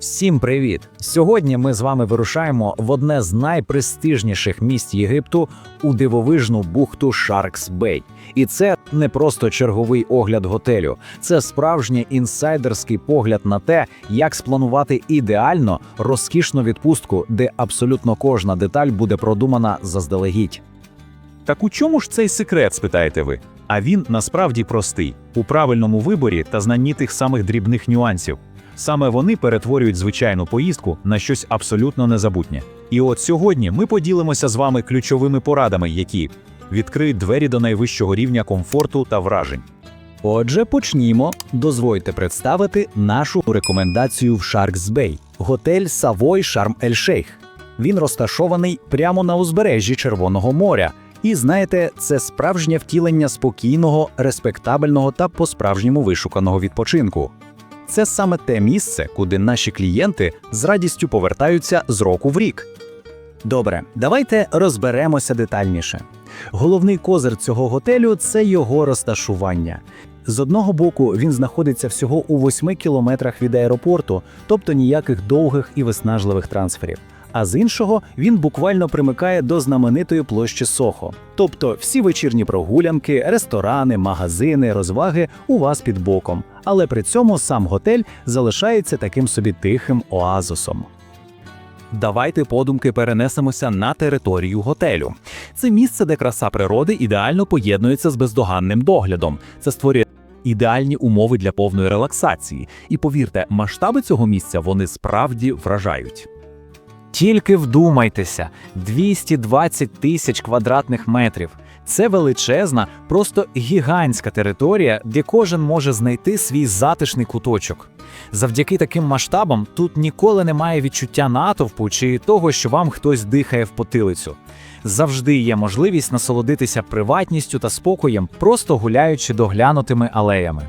Всім привіт! Сьогодні ми з вами вирушаємо в одне з найпрестижніших місць Єгипту у дивовижну бухту Шаркс Бей. І це не просто черговий огляд готелю, це справжній інсайдерський погляд на те, як спланувати ідеально розкішну відпустку, де абсолютно кожна деталь буде продумана заздалегідь. Так у чому ж цей секрет, спитаєте ви? А він насправді простий у правильному виборі та знанні тих самих дрібних нюансів. Саме вони перетворюють звичайну поїздку на щось абсолютно незабутнє. І от сьогодні ми поділимося з вами ключовими порадами, які відкриють двері до найвищого рівня комфорту та вражень. Отже, почнімо. Дозвольте представити нашу рекомендацію в Шаркс Бей – готель Савой Шарм Ель Шейх. Він розташований прямо на узбережжі Червоного моря. І знаєте, це справжнє втілення спокійного, респектабельного та по-справжньому вишуканого відпочинку. Це саме те місце, куди наші клієнти з радістю повертаються з року в рік. Добре, давайте розберемося детальніше. Головний козир цього готелю це його розташування. З одного боку, він знаходиться всього у 8 кілометрах від аеропорту, тобто ніяких довгих і виснажливих трансферів. А з іншого він буквально примикає до знаменитої площі Сохо. Тобто всі вечірні прогулянки, ресторани, магазини, розваги у вас під боком. Але при цьому сам готель залишається таким собі тихим оазосом. Давайте подумки перенесемося на територію готелю. Це місце, де краса природи ідеально поєднується з бездоганним доглядом. Це створює ідеальні умови для повної релаксації. І повірте, масштаби цього місця вони справді вражають. Тільки вдумайтеся, 220 тисяч квадратних метрів. Це величезна, просто гігантська територія, де кожен може знайти свій затишний куточок. Завдяки таким масштабам тут ніколи немає відчуття натовпу чи того, що вам хтось дихає в потилицю. Завжди є можливість насолодитися приватністю та спокоєм, просто гуляючи доглянутими алеями.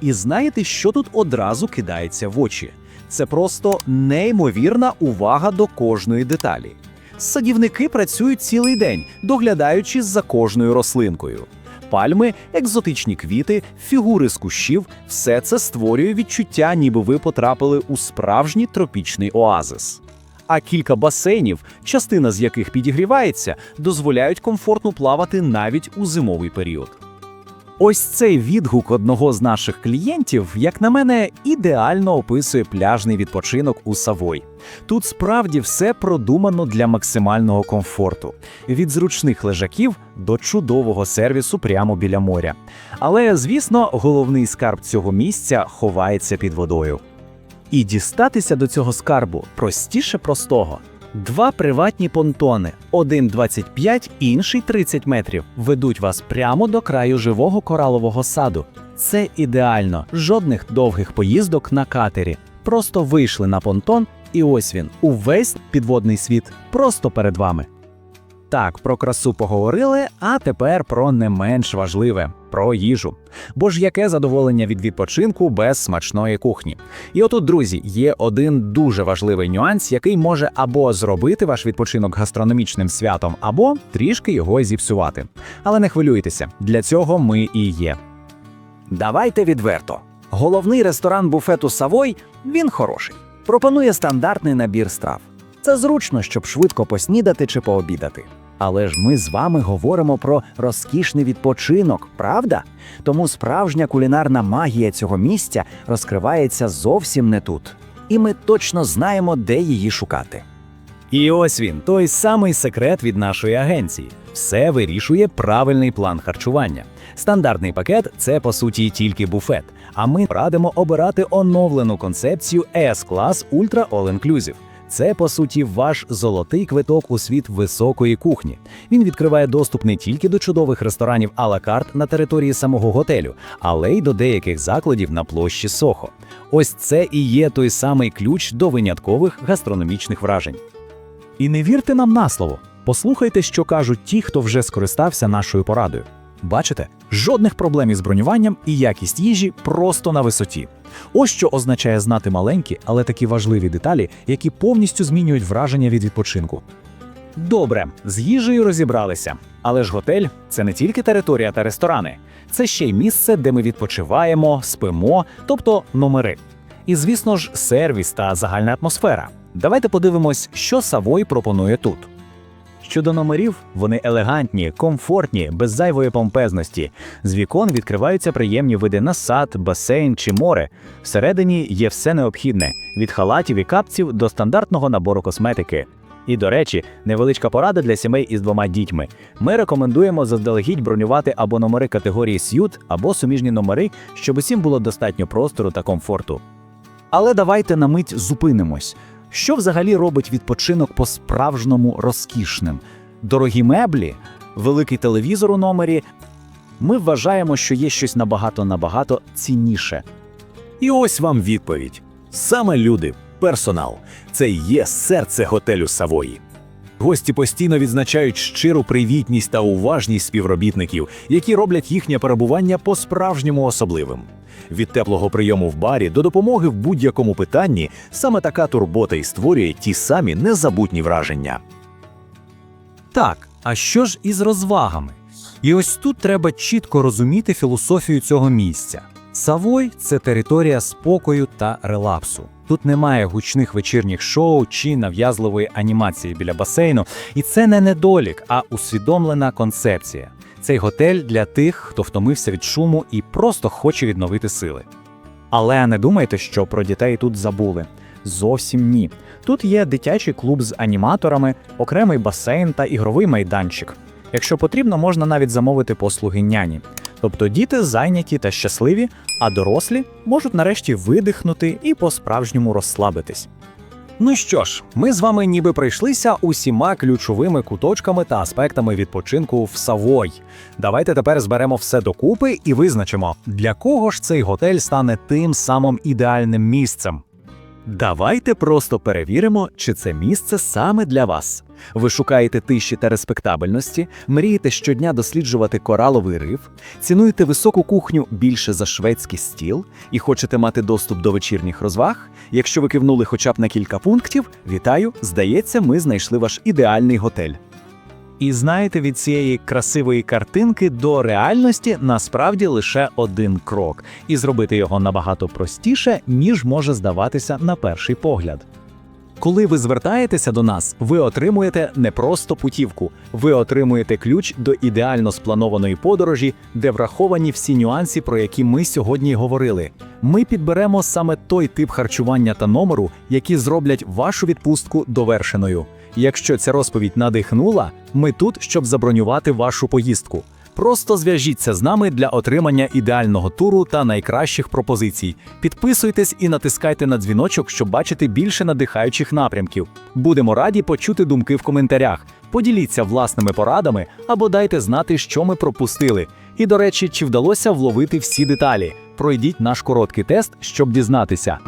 І знаєте, що тут одразу кидається в очі? Це просто неймовірна увага до кожної деталі. Садівники працюють цілий день, доглядаючи за кожною рослинкою. Пальми, екзотичні квіти, фігури з кущів все це створює відчуття, ніби ви потрапили у справжній тропічний оазис. А кілька басейнів, частина з яких підігрівається, дозволяють комфортно плавати навіть у зимовий період. Ось цей відгук одного з наших клієнтів, як на мене, ідеально описує пляжний відпочинок у Савой. Тут справді все продумано для максимального комфорту: від зручних лежаків до чудового сервісу прямо біля моря. Але, звісно, головний скарб цього місця ховається під водою. І дістатися до цього скарбу простіше простого. Два приватні понтони, один 25, інший 30 метрів, ведуть вас прямо до краю живого коралового саду. Це ідеально, жодних довгих поїздок на катері. Просто вийшли на понтон, і ось він, увесь підводний світ, просто перед вами. Так, про красу поговорили, а тепер про не менш важливе про їжу. Бо ж яке задоволення від відпочинку без смачної кухні? І отут, друзі, є один дуже важливий нюанс, який може або зробити ваш відпочинок гастрономічним святом, або трішки його зіпсувати. Але не хвилюйтеся, для цього ми і є. Давайте відверто. Головний ресторан буфету Савой він хороший. Пропонує стандартний набір страв. Це зручно, щоб швидко поснідати чи пообідати. Але ж ми з вами говоримо про розкішний відпочинок, правда? Тому справжня кулінарна магія цього місця розкривається зовсім не тут. І ми точно знаємо, де її шукати. І ось він, той самий секрет від нашої агенції. Все вирішує правильний план харчування. Стандартний пакет це по суті тільки буфет. А ми радимо обирати оновлену концепцію S-клас Ultra All Inclusive. Це по суті ваш золотий квиток у світ високої кухні. Він відкриває доступ не тільки до чудових ресторанів а-ла на території самого готелю, але й до деяких закладів на площі Сохо. Ось це і є той самий ключ до виняткових гастрономічних вражень. І не вірте нам на слово. Послухайте, що кажуть ті, хто вже скористався нашою порадою. Бачите, жодних проблем із бронюванням і якість їжі просто на висоті. Ось що означає знати маленькі, але такі важливі деталі, які повністю змінюють враження від відпочинку. Добре, з їжею розібралися. Але ж готель це не тільки територія та ресторани, це ще й місце, де ми відпочиваємо, спимо, тобто номери. І, звісно ж, сервіс та загальна атмосфера. Давайте подивимось, що Савой пропонує тут. Щодо номерів, вони елегантні, комфортні, без зайвої помпезності. З вікон відкриваються приємні види на сад, басейн чи море. Всередині є все необхідне: від халатів і капців до стандартного набору косметики. І, до речі, невеличка порада для сімей із двома дітьми. Ми рекомендуємо заздалегідь бронювати або номери категорії с'ют, або суміжні номери, щоб усім було достатньо простору та комфорту. Але давайте на мить зупинимось. Що взагалі робить відпочинок по-справжньому розкішним? Дорогі меблі, великий телевізор у номері. Ми вважаємо, що є щось набагато набагато цінніше. І ось вам відповідь: саме люди, персонал це є серце готелю Савої. Гості постійно відзначають щиру привітність та уважність співробітників, які роблять їхнє перебування по-справжньому особливим. Від теплого прийому в барі до допомоги в будь-якому питанні саме така турбота і створює ті самі незабутні враження. Так, а що ж із розвагами? І ось тут треба чітко розуміти філософію цього місця. Савой це територія спокою та релаксу. Тут немає гучних вечірніх шоу чи нав'язливої анімації біля басейну, і це не недолік, а усвідомлена концепція. Цей готель для тих, хто втомився від шуму і просто хоче відновити сили. Але не думайте, що про дітей тут забули. Зовсім ні. Тут є дитячий клуб з аніматорами, окремий басейн та ігровий майданчик. Якщо потрібно, можна навіть замовити послуги няні. Тобто діти зайняті та щасливі, а дорослі можуть нарешті видихнути і по-справжньому розслабитись. Ну що ж, ми з вами ніби пройшлися усіма ключовими куточками та аспектами відпочинку в Савой. Давайте тепер зберемо все докупи і визначимо, для кого ж цей готель стане тим самим ідеальним місцем. Давайте просто перевіримо, чи це місце саме для вас. Ви шукаєте тиші та респектабельності, мрієте щодня досліджувати кораловий риф, цінуєте високу кухню більше за шведський стіл і хочете мати доступ до вечірніх розваг. Якщо ви кивнули хоча б на кілька пунктів, вітаю! Здається, ми знайшли ваш ідеальний готель. І знаєте, від цієї красивої картинки до реальності насправді лише один крок, і зробити його набагато простіше, ніж може здаватися на перший погляд. Коли ви звертаєтеся до нас, ви отримуєте не просто путівку, ви отримуєте ключ до ідеально спланованої подорожі, де враховані всі нюанси, про які ми сьогодні говорили. Ми підберемо саме той тип харчування та номеру, які зроблять вашу відпустку довершеною. Якщо ця розповідь надихнула, ми тут, щоб забронювати вашу поїздку. Просто зв'яжіться з нами для отримання ідеального туру та найкращих пропозицій. Підписуйтесь і натискайте на дзвіночок, щоб бачити більше надихаючих напрямків. Будемо раді почути думки в коментарях. Поділіться власними порадами або дайте знати, що ми пропустили. І до речі, чи вдалося вловити всі деталі. Пройдіть наш короткий тест, щоб дізнатися.